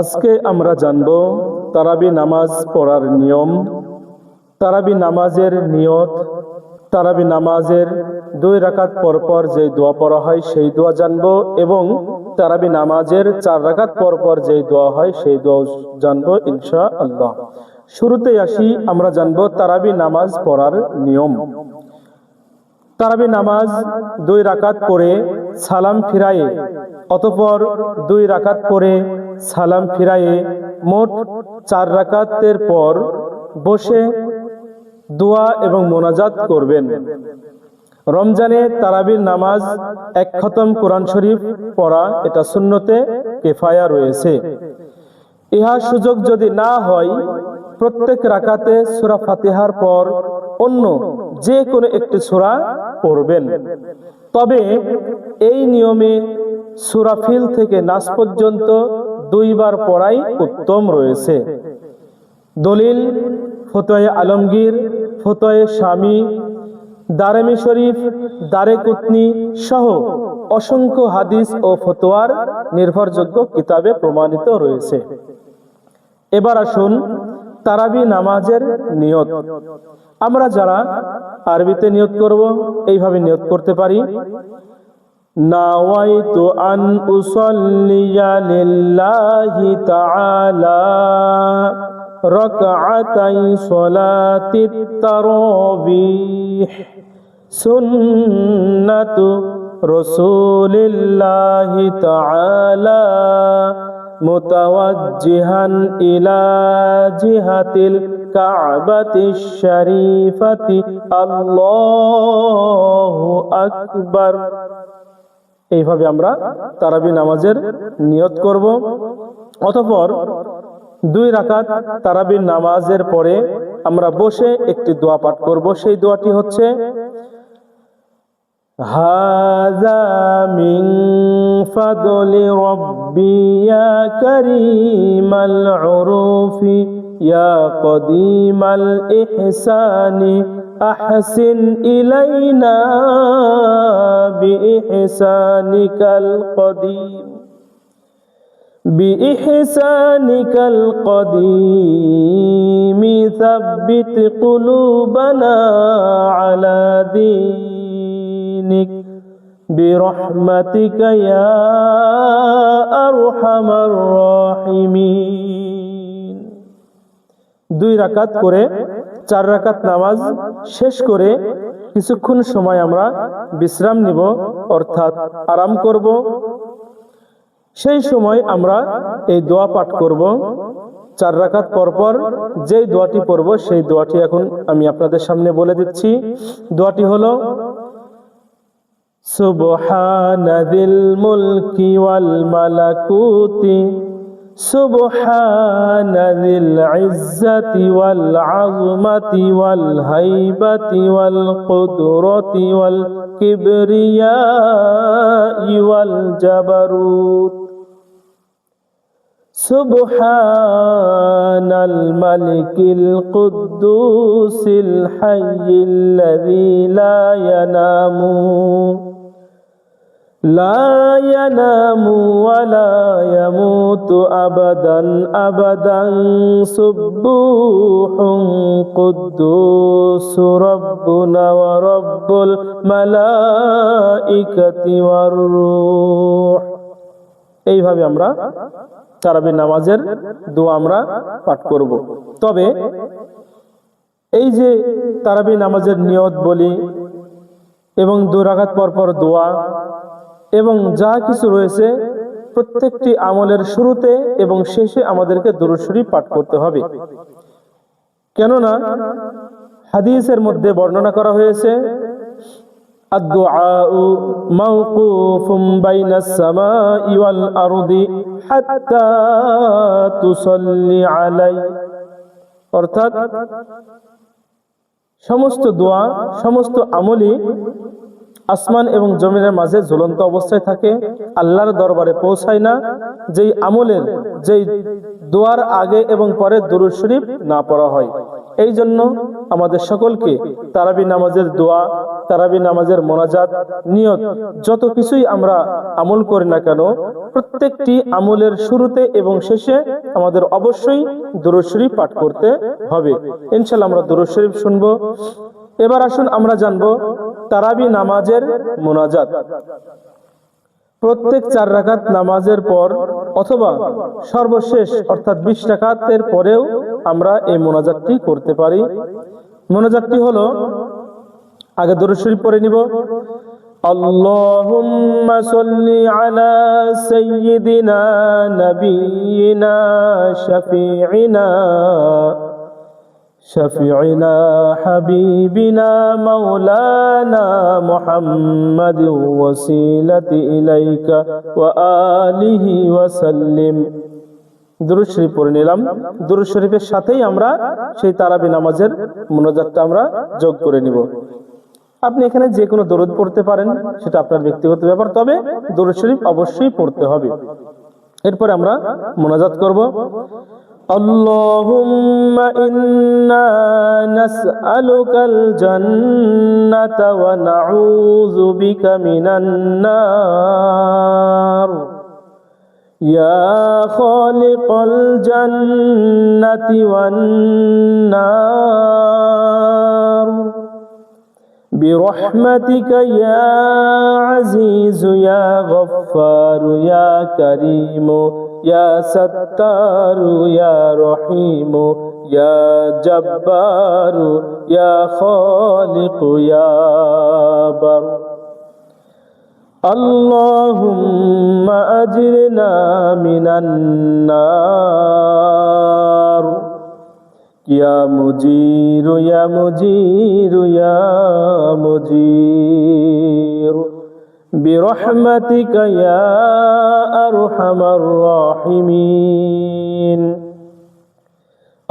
আজকে আমরা জানব তারাবি নামাজ পড়ার নিয়ম। তারাবি নামাজের নিয়ত, তারাবি নামাজের দুই রাকাত পরপর যে দোয়া পড়া হয় সেই দোয়া জানব এবং তারাবি নামাজের চার রাকাত পরপর যে দোয়া হয় সেই দোয়া জানব ইনশা আল্লাহ শুরুতে আসি, আমরা জানব তারাবি নামাজ পড়ার নিয়ম। তারাবি নামাজ দুই রাকাত পরে সালাম ফিরায়ে, অতপর দুই রাকাত পরে সালাম ফিরায়ে মোট চার রাকাতের পর বসে দোয়া এবং মোনাজাত করবেন। রমজানে তারাবির নামাজ এক খতম কোরআন শরীফ পড়া এটা শূন্যতে কেফায়া রয়েছে। ইহা সুযোগ যদি না হয়, প্রত্যেক রাকাতে সুরা ফাতেহার পর অন্য যে কোনো একটি সুরা পড়বেন। তবে এই নিয়মে সুরাফিল থেকে নাস পর্যন্ত দুইবার পড়াই উত্তম রয়েছে। দলিল ফতোয়ে আলমগীর ফতোয়ে স্বামী দারেমি শরীফ, দারে কুতনি সহ অসংখ্য হাদিস ও ফতোয়ার নির্ভরযোগ্য কিতাবে প্রমাণিত রয়েছে। এবার আসুন তারাবি নামাজের নিয়ত। আমরা যারা আরবিতে নিয়ত করব, এইভাবে নিয়ত করতে পারি। نويت أن أصلي لله تعالى ركعتي صلاة التراويح سنة رسول الله تعالى متوجها إلى جهة الكعبة الشريفة الله أكبر এইভাবে আমরা তারাবি নামাজের নিয়ত করব। অতপর দুই রাকাত তারাবি নামাজের পরে আমরা বসে একটি দোয়া পাঠ করব। সেই দোয়াটি হচ্ছে হাজামিং ফাদলি রব্বিয়া করিমাল উরুফি ইয়া কদিমাল ইহসানি أحسن إلينا بإحسانك القديم بإحسانك القديم ثبت قلوبنا على دينك برحمتك يا أرحم الراحمين দুই রাকাত করে চার রাকাত নামাজ শেষ করে কিছুক্ষণ সময় আমরা বিশ্রাম নিব, অর্থাৎ আরাম করব। সেই সময় আমরা এই দোয়া পাঠ করব। চার রাকাত পরপর যেই দোয়াটি পড়ব, সেই দোয়াটি এখন আমি আপনাদের সামনে বলে দিচ্ছি। দোয়াটি হল, সুবহানাদিল মুলকি ওয়াল মালাকুতি سبحان ذي العزة والعظمة والهيبة والقدرة والكبرياء والجبروت سبحان الملك القدوس الحي الذي لا ينام لا ينام ولا يموت أبدا أبدا سبوح قدوس ربنا ورب الملائكة والروح এইভাবে আমরা তারাবি নামাজের দোয়া আমরা পাঠ করব তবে এই যে তারাবি নামাজের নিয়ত বলি এবং দু রাগাত পর পর দোয়া এবং যা কিছু রয়েছে প্রত্যেকটি আমলের শুরুতে এবং শেষে আমাদেরকে দুরুশরী পাঠ করতে হবে কেননা হাদিসের মধ্যে বর্ণনা করা হয়েছে الدعاء موقوف بين السماء والأرض حتى تصلي علي অর্থাৎ সমস্ত দোয়া সমস্ত আমলই আসমান এবং জমিনের মাঝে ঝুলন্ত অবস্থায় থাকে, আল্লাহর দরবারে পৌঁছায় না, যেই আমলের, যেই দোয়ার আগে এবং পরে দুরুদ শরীফ না পড়া হয়। এই জন্য আমাদের সকলকে তারাবি নামাজের দোয়া, তারাবি নামাজের মোনাজাত, নিয়ত, যত কিছুই আমরা আমল করি না কেন, প্রত্যেকটি আমলের শুরুতে এবং শেষে আমাদের অবশ্যই দুরুদ শরীফ পাঠ করতে হবে। ইনশাল্লাহ আমরা দুরুদ শরীফ শুনব। এবার আসুন আমরা জানব তারাবি নামাজের মোনাজাত প্রত্যেক চার রাকাত নামাজের পর অথবা সর্বশেষ অর্থাৎ বিশ রাকাতের পরেও আমরা এই মোনাজাতটি করতে পারি মোনাজাতটি হলো আগে দরুদ শরীফ পড়ে নিব اللهم صل على سيدنا نبينا شفيعنا شفيعنا حبيبنا مولانا محمد وسيلة إليك وآله وسلم দুরুদ শরীফ পড়ে নিলাম দুরুদ শরীফের সাথেই আমরা সেই তারাবি নামাজের মোনাজাতটা আমরা যোগ করে নিব আপনি এখানে যে কোনো দরুদ পড়তে পারেন সেটা আপনার ব্যক্তিগত ব্যাপার তবে দরুদ শরীফ অবশ্যই পড়তে হবে এরপরে আমরা মোনাজাত করব اللهم إنا نسألك الجنة ونعوذ بك من النار يا خالق الجنة والنار برحمتك يا عزيز يا غفار يا كريم يا ستار يا رحيم يا جبار يا خالق يا بر اللهم أجرنا من النار يا مجير يا مجير يا مجير برحمتك يا أرحم الراحمين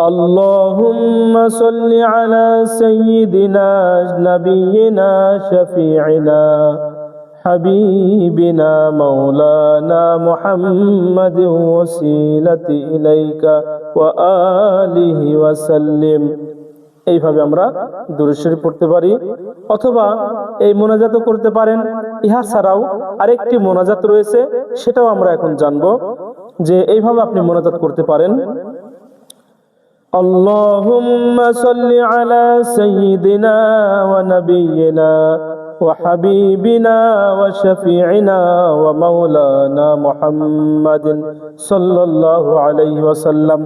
اللهم صل على سيدنا نبينا شفيعنا حبيبنا مولانا محمد وسيلة إليك وآله وسلم এইভাবে আমরা দূরের শরীফ পড়তে পারি অথবা এই মোনাজাত করতে পারেন ইহা ছাড়াও আরেকটি মোনাজাত রয়েছে সেটাও আমরা এখন জানব যে এইভাবে আপনি মোনাজাত করতে পারেন اللهم صل على سيدنا ونبينا وحبيبنا وشفيعنا ومولانا محمد صلى الله عليه وسلم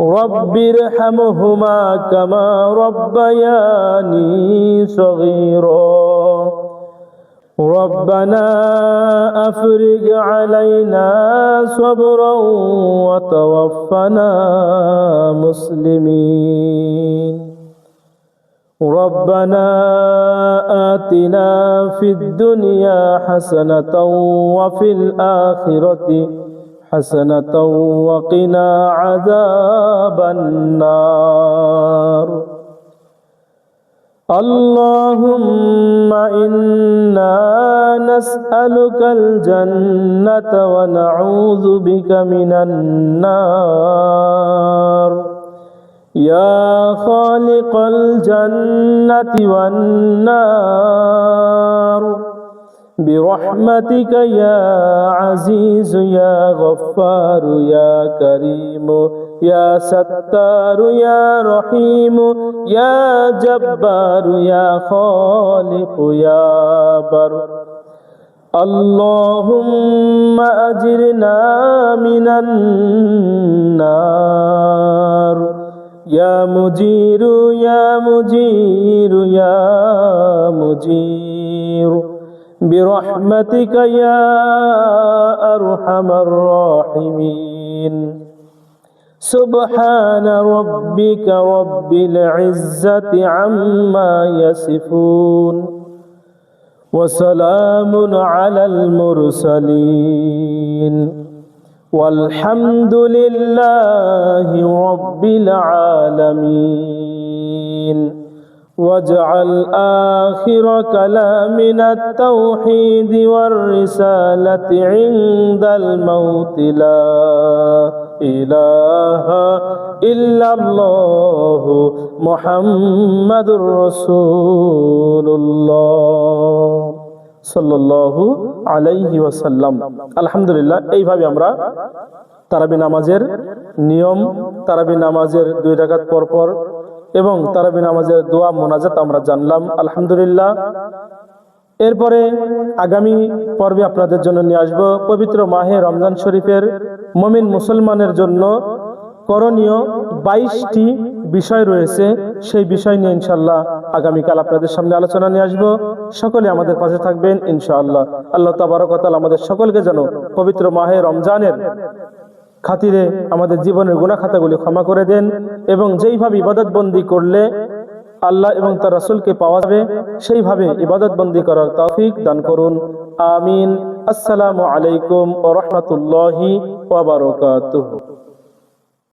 رب ارحمهما كما ربياني صغيرا ربنا افرج علينا صبرا وتوفنا مسلمين ربنا آتنا في الدنيا حسنة وفي الآخرة حسنة وقنا عذاب النار اللهم إنا نسألك الجنة ونعوذ بك من النار يا خالق الجنة والنار برحمتك يا عزيز يا غفار يا كريم يا ستار يا رحيم يا جبار يا خالق يا بر اللهم أجرنا من النار يا مجير يا مجير يا مجير برحمتك يا أرحم الراحمين سبحان ربك رب العزة عما يصفون وسلام على المرسلين والحمد لله رب العالمين واجعل آخر كلامنا التوحيد والرسالة عند الموت لا إله إلا الله محمد رسول الله সাল্লাল্লাহু আলাইহি ওয়াসাল্লাম। আলহামদুলিল্লাহ, এইভাবে আমরা তারাবি নামাজের নিয়ম, তারাবি নামাজের দুই রাকাত পর পর এবং তারাবি নামাজের দোয়া, মোনাজাত আমরা জানলাম। আলহামদুলিল্লাহ, এরপরে আগামী পর্বে আপনাদের জন্য নিয়ে আসব পবিত্র মাহে রমজান শরীফের মমিন মুসলমানের জন্য করণীয় বাইশটি বিষয় রয়েছে, সেই বিষয় নিয়ে ইনশাল্লাহ আগামীকাল আপনাদের সামনে আলোচনা নিয়ে আসব। সকলে আমাদের পাশে থাকবেন, ইনশাআল্লাহ। আল্লাহ তাবারকাল আমাদের সকলকে যেন পবিত্র মাহে রমজানের খাতিরে আমাদের জীবনের গুণা খাতাগুলি ক্ষমা করে দেন এবং যেইভাবে ইবাদত বন্দি করলে আল্লাহ এবং তার রাসূলকে পাওয়া যাবে, সেইভাবে ইবাদত বন্দি করার তৌফিক দান করুন। আমিন। আসসালামু আলাইকুম ওয়া রাহমাতুল্লাহি ওয়া বারাকাতুহু।